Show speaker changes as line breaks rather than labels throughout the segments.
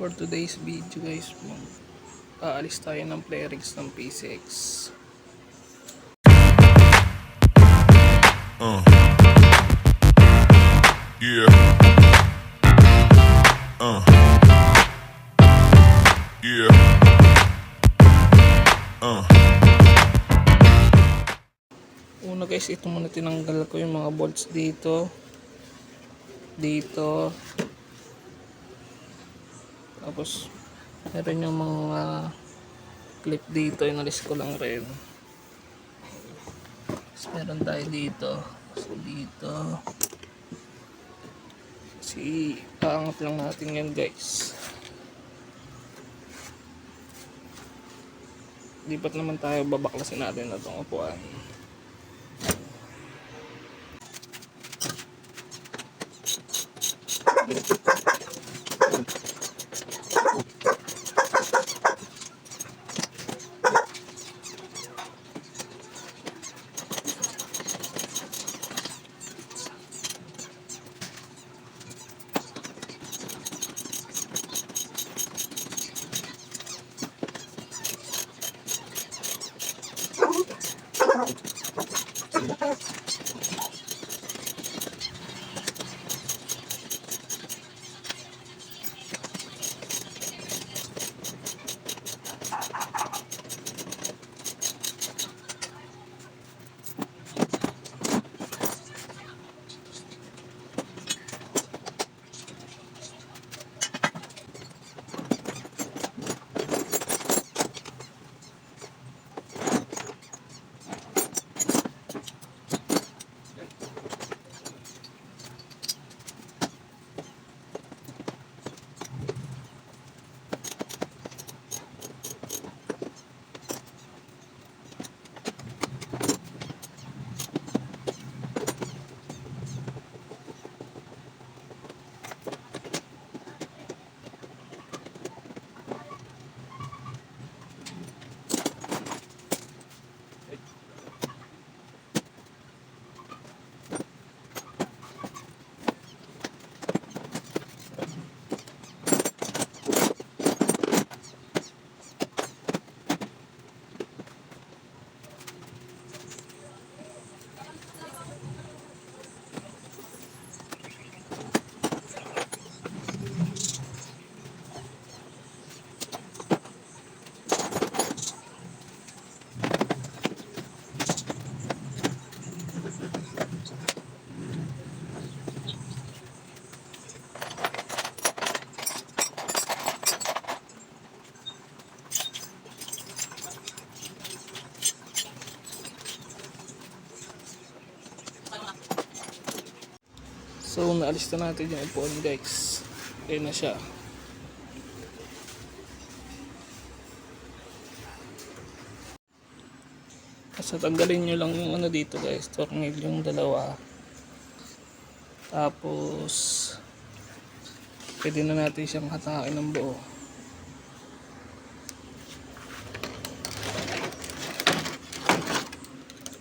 For today's video guys, mag aalis tayo ng playrix ng P6.
Uh. Yeah. Uh. Yeah. Uh.
Una guys, ito muna tinanggal ko yung mga bolts dito. Dito. Tapos, meron yung mga clip dito. Inalis ko lang rin. Tapos meron tayo dito. So, dito. Si, paangat lang natin yan guys. Lipat naman tayo, babaklasin natin na itong upuan. So, naalis na natin yung upuan guys. Ayan na siya. Basta tanggalin nyo lang yung ano dito guys. Tornil yung dalawa. Tapos, pwede na natin siyang hatakin ng buo.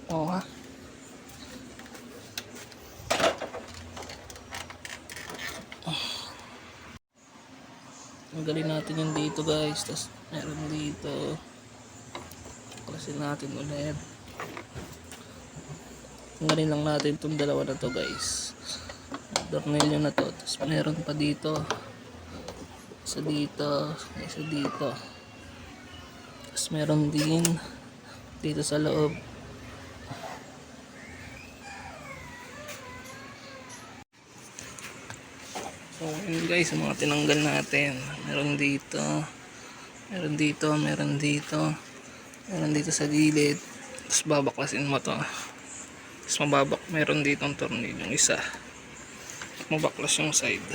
Oo ha. Tanggalin natin yung dito guys. Tapos meron dito. Klasin natin ulit. Tanggalin lang natin itong dalawa na to guys. Dornilyo na to. Tapos meron pa dito. Isa dito. Isa dito. Tapos meron din dito sa loob. So, yun guys, mga tinanggal natin. Meron dito. Meron dito, meron dito. Meron dito sa gilid. Tapos babaklasin mo to. Tapos mababak, meron dito ang tornil yung isa. Mabaklas yung side.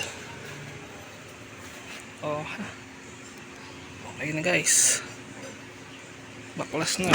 Oh. Okay na guys. Baklas na.